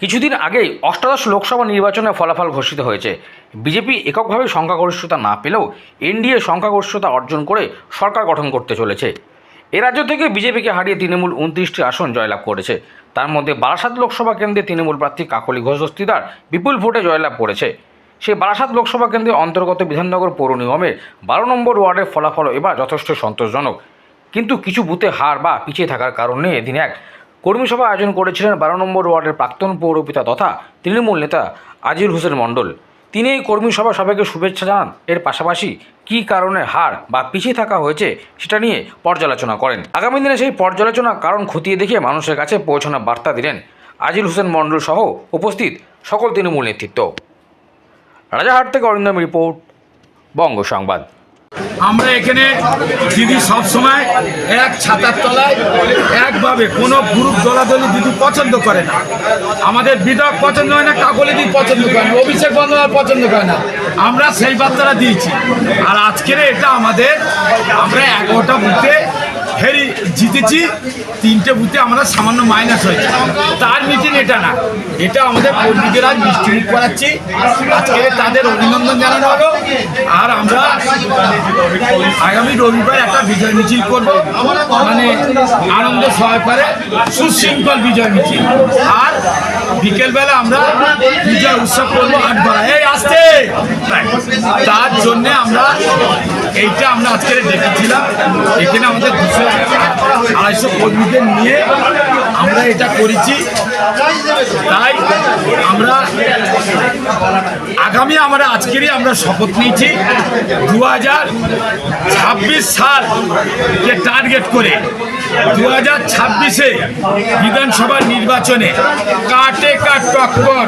কিছুদিন আগেই অষ্টাদশ লোকসভা নির্বাচনের ফলাফল ঘোষিত হয়েছে। বিজেপি এককভাবে সংখ্যাগরিষ্ঠতা না পেলেও এনডিএ সংখ্যাগরিষ্ঠতা অর্জন করে সরকার গঠন করতে চলেছে। এ রাজ্য থেকে বিজেপিকে হারিয়ে তৃণমূল উনত্রিশটি আসন জয়লাভ করেছে। তার মধ্যে বারাসাত লোকসভা কেন্দ্রে তৃণমূল প্রার্থী কাকলি ঘোষ দস্তিদার বিপুল ভোটে জয়লাভ করেছে। সেই বারাসাত লোকসভা কেন্দ্রের অন্তর্গত বিধাননগর পৌর নিগমের বারো নম্বর ওয়ার্ডের ফলাফল এবার যথেষ্ট সন্তোষজনক। কিন্তু কিছু বুথে হার বা পিছিয়ে থাকার কারণে এদিন এক কর্মী সভা আয়োজন করেছিলেন বারো নম্বর ওয়ার্ডের প্রাক্তন পৌরপিতা তথা তৃণমূল নেতা আজির হোসেন মণ্ডল। তিনি এই কর্মী সভা সবাইকে শুভেচ্ছা জানান। এর পাশাপাশি কী কারণে হার বা পিছিয়ে থাকা হয়েছে সেটা নিয়ে পর্যালোচনা করেন। আগামী দিনে সেই পর্যালোচনা কারণ খতিয়ে দেখে মানুষের কাছে পৌঁছানোর বার্তা দিলেন আজিল হোসেন মণ্ডল সহ উপস্থিত সকল তৃণমূল নেতৃত্ব। রাজাহাট থেকে অরিন্দম রিপোর্ট, বঙ্গ সংবাদ। আমরা এখানে দিদি সব সময় এক ছাতার তলায়, একভাবে কোনো গ্রুপ দলাদলি দিদি পছন্দ করে না। আমাদের বিধায়ক পছন্দ হয় না, কাকলি দিদি পছন্দ করে না, অভিষেক বন্দ্যোপাধ্যায় পছন্দ করে না। আমরা সেই বার্তাটা দিয়েছি। আর আজকের এটা আমাদের, আমরা এগারোটা বুথে হেরি জিতেছি, তিনটে বুথে আমরা সামান্য মাইনাস হয়েছে। তার মিটিং এটা না। এটা আমাদের কর্মীদের আজ মিষ্টিমুখ করাচ্ছি। আজকে তাদের অভিনন্দন জানানো হলো। আর আমরা আগামী রবিবার একটা বিজয় মিছিল করব। মানে আনন্দ সহকারে সুশৃঙ্খল বিজয় মিছিল। আর বিকেলবেলা আমরা বিজয় উৎসব করব আট বেলা এই, আসতে! তার জন্যে আমরা এইটা আমরা আজকে ডেকেছিলাম এখানে আমাদের দুশো আড়াইশো কর্মীদের নিয়ে আমরা এটা করেছি। তাই আমরা আগামী আমরা আজকেরই আমরা শপথ নিয়েছি। দু হাজার ছাব্বিশ সালকে টার্গেট করে দু হাজার ছাব্বিশে বিধানসভা নির্বাচনে কাটে কাট টক্কর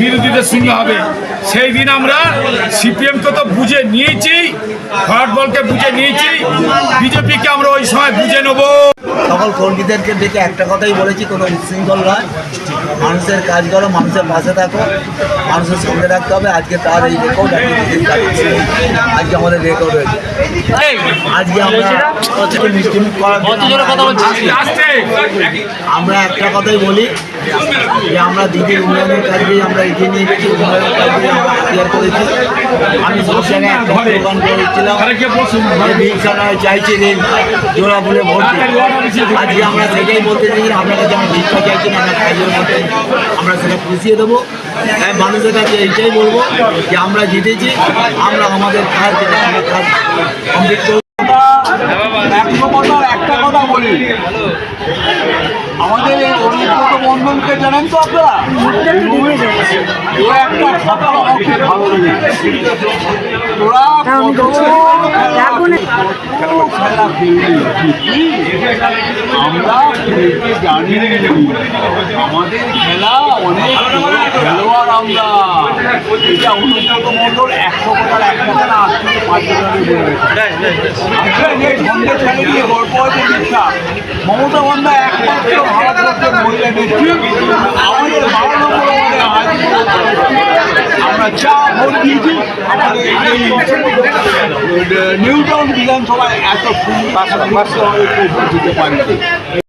বিরোধীদের সঙ্গে হবে। সেই দিন আমরা সিপিএমকে তো বুঝে নিয়েছি ভরট বলকে বুঝে নিয়েছি। বিজেপিকে আমরা ওই সময় বুঝে নেব। সকল কর্মীদেরকে ডেকে একটা কথাই বলেছি কোনো উচ্ছৃঙ্খল নয়। মানুষের কাজ করো মানুষের পাশে থাকো মানুষের সঙ্গে রাখতে হবে। আজকে তার এই রেকর্ড আজকে আমাদের রেকর্ড হয়েছে। আজকে আমরা হচ্ছে মিষ্টিমুখ করার আমরা একটা কথাই বলি যে আমরা দিদির উন্নয়নের কাজে আমরা এগিয়ে নিয়ে গেছি উন্নয়নের কাজে আমরা করেছি। আমি সব জায়গায় একটা দোকান করেছিলাম আরেকে বসুন যে ভিক্ষা চাইছি ঋণ জোড়া বলে ভোট আজকে আমরা সেটাই বলতে চাই আপনার কাছে আমরা ভিক্ষা চাইছি না আমরা কাজের মধ্যে আমরা সেটা পুষিয়ে দেবো। তাই মানুষের কাছে এইটাই বলব যে আমরা জিতেছি আমরা আমাদের কাজ যেটা আমরা কাজ কমপ্লিট করব। একটা কথা বলি। আমাদের এই অভিজ্ঞতা বন্ধনকে জানেন তো আপনারা? আমরা জানি আমাদের খেলা অনেক খেলোয়াড় আমরা এটা অনুব্রত মন্ডল একশো কথার এক না আজ থেকে পাঁচ সন্ধ্যে ছেড়ে দিয়ে গল্প হয়েছে মমতা বন্দ্যোপাধ্যায় একমাত্র ভারতবর্ষের মহিলা নেত্রী আমাদের বারো নম্বর ওয়ার্ডে যা ভোট দিয়েছি নিউ বিধানসভায় এত সুন্দর দিতে পারেনি